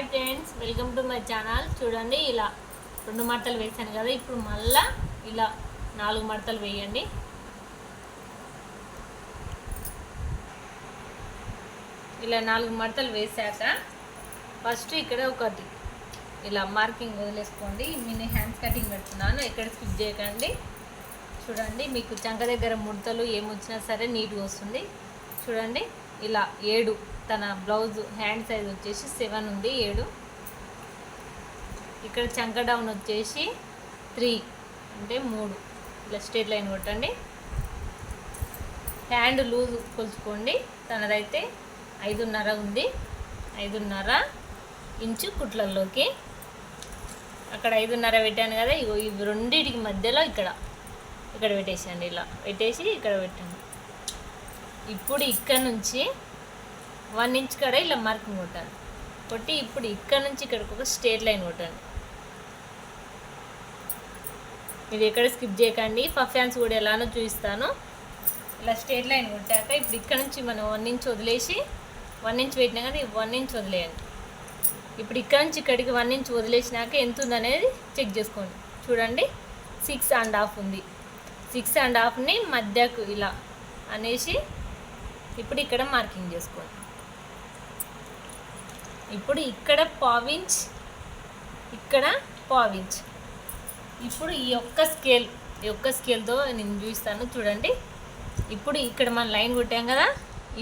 Hi friends welcome to my channel. చూడండి ఇలా రెండు మడతలు వేసాను కదా ఇప్పుడు మళ్ళా ఇలా నాలుగు మడతలు వేయండి. ఇలా నాలుగు మడతలు వేసాక ఫస్ట్ ఇక్కడ ఒకటి ఇలా మార్కింగ్ వదిలేసుకోండి. నేను హ్యాండ్స్ కటింగ్ పెడుతున్నాను ఎక్కడ స్కిప్ చేయకండి. చూడండి మీకు చంక దగ్గర ముడతలు ఏమొచ్చినా సరే నీట్గా వస్తుంది. చూడండి ఇలా ఏడు తన బ్లౌజ్ హ్యాండ్ సైజ్ వచ్చేసి సెవెన్ ఉంది ఏడు. ఇక్కడ చంక డౌన్ వచ్చేసి త్రీ అంటే మూడు. ఇలా స్ట్రేట్ లైన్ కొట్టండి. హ్యాండ్ లూజ్ కొలుచుకోండి. తనదైతే ఐదున్నర ఉంది. ఐదున్నర ఇంచు కుట్లల్లోకి. అక్కడ ఐదున్నర పెట్టాను కదా ఇగో ఇవి రెండింటికి మధ్యలో ఇక్కడ. ఇక్కడ పెట్టేసండి ఇలా. పెట్టేసి ఇక్కడ పెట్టండి. ఇప్పుడు ఇక్కడ నుంచి వన్ ఇంచ్ కాడ ఇలా మార్కింగ్ కొట్టాలి. కొట్టి ఇప్పుడు ఇక్కడ నుంచి ఇక్కడికి ఒక స్ట్రేట్ లైన్ కొట్టండి. ఇది ఎక్కడ స్కిప్ చేయకండి. పఫ్ హ్యాండ్స్ కూడా ఎలానో చూపిస్తాను. ఇలా స్ట్రేట్ లైన్ కొట్టాక ఇప్పుడు ఇక్కడ నుంచి మనం వన్ ఇంచ్ వదిలేసి వన్ ఇంచ్ పెట్టినా కానీ వన్ ఇంచ్ వదిలేయండి. ఇప్పుడు ఇక్కడ నుంచి ఇక్కడికి వన్ ఇంచ్ వదిలేసినాక ఎంత ఉందనేది చెక్ చేసుకోండి. చూడండి. సిక్స్ అండ్ హాఫ్ ఉంది. సిక్స్ అండ్ హాఫ్ని మధ్యకు ఇలా అనేసి ఇప్పుడు ఇక్కడ మార్కింగ్ చేసుకోండి. ఇప్పుడు ఇక్కడ పావించ్ ఇక్కడ పావించ్ ఇప్పుడు ఈ ఒక్క స్కేల్ ఈ ఒక్క స్కేల్తో నేను చూపిస్తాను చూడండి. ఇప్పుడు ఇక్కడ మనం లైన్ కొట్టాం కదా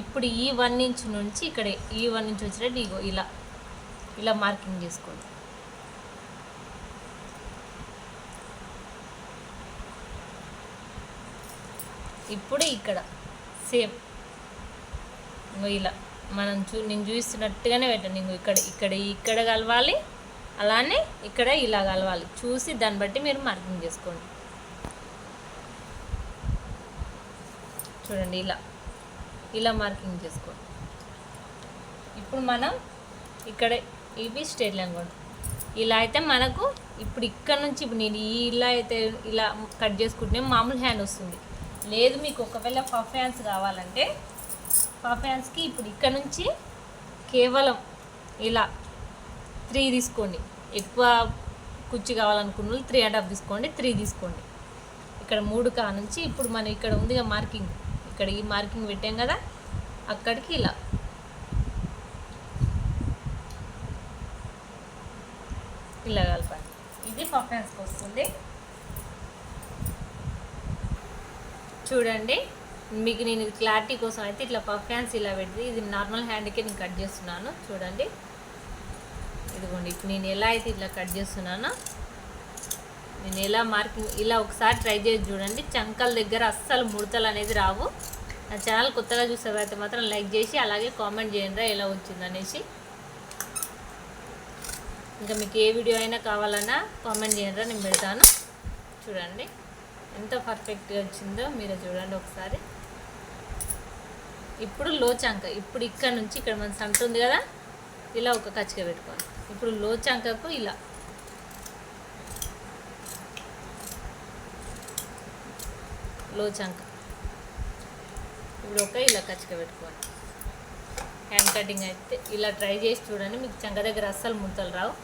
ఇప్పుడు ఈ వన్ ఇంచ్ నుంచి ఇక్కడ ఈ వన్ ఇంచ్ వచ్చినట్టు ఇగో ఇలా ఇలా మార్కింగ్ చేసుకోండి. ఇప్పుడు ఇక్కడ సేమ్. ఇంకో ఇలా మనం చూ నేను చూపిస్తున్నట్టుగానే పెట్టండి ఇంకో ఇక్కడ ఇక్కడ ఇక్కడ కలవాలి అలానే ఇక్కడ ఇలా కలవాలి. చూసి దాన్ని బట్టి మీరు మార్కింగ్ చేసుకోండి. చూడండి ఇలా ఇలా మార్కింగ్ చేసుకోండి. ఇప్పుడు మనం ఇక్కడ ఇవి స్టేట్ లైన్ కూడా. ఇలా అయితే మనకు ఇప్పుడు ఇక్కడ నుంచి ఇప్పుడు నేను ఈ ఇలా అయితే ఇలా కట్ చేసుకుంటే మామూలు హ్యాండ్ వస్తుంది. లేదు మీకు ఒకవేళ పఫ్ హ్యాండ్స్ కావాలంటే పఫ్ హ్యాండ్స్కి ఇప్పుడు ఇక్కడ నుంచి కేవలం ఇలా త్రీ తీసుకోండి. ఎక్కువ కుర్చీ కావాలనుకున్న వాళ్ళు త్రీ అండ్ హాఫ్ తీసుకోండి త్రీ తీసుకోండి. ఇక్కడ మూడు కా నుంచి ఇప్పుడు మనం ఇక్కడ ఉందిగా మార్కింగ్. ఇక్కడ ఈ మార్కింగ్ పెట్టాం కదా అక్కడికి ఇలా. ఇలా కలపాలి. ఇది పఫ్ వస్తుంది. చూడండి. మీకు నేను ఇది క్లారిటీ కోసం అయితే ఇట్లా పఫ్ హ్యాండ్స్ ఇలా పెట్టి ఇది నార్మల్ హ్యాండ్కే నేను కట్ చేస్తున్నాను. చూడండి. ఇదిగోండి ఇప్పుడు నేను ఎలా అయితే ఇట్లా కట్ చేస్తున్నానో నేను ఎలా మార్కింగ్ ఇలా ఒకసారి ట్రై చేసి చూడండి. చంకల దగ్గర అస్సలు ముడతలు అనేది రావు. నా ఛానల్ కొత్తగా చూసేవారైతే మాత్రం లైక్ చేసి అలాగే కామెంట్ చేయండి ఎలా వచ్చింది అనేసి. ఇంకా మీకు ఏ వీడియో అయినా కావాలన్నా కామెంట్ చేయండి నేను పెడతాను. చూడండి. ఎంత పర్ఫెక్ట్గా వచ్చిందో మీరు చూడండి ఒకసారి. ఇప్పుడు లోచంక ఇప్పుడు ఇక్కడ నుంచి ఇక్కడ మన సంట ఉంది కదా ఇలా ఒక కచ్చిక పెట్టుకోవాలి. ఇప్పుడు లోచంకకు ఇలా. లోచంక. ఇప్పుడు ఒక ఇలా కచ్చిక పెట్టుకోవాలి. హ్యాండ్ కటింగ్ అయితే ఇలా ట్రై చేసి చూడండి మీకు చంక దగ్గర అస్సలు ముడతలు రావు.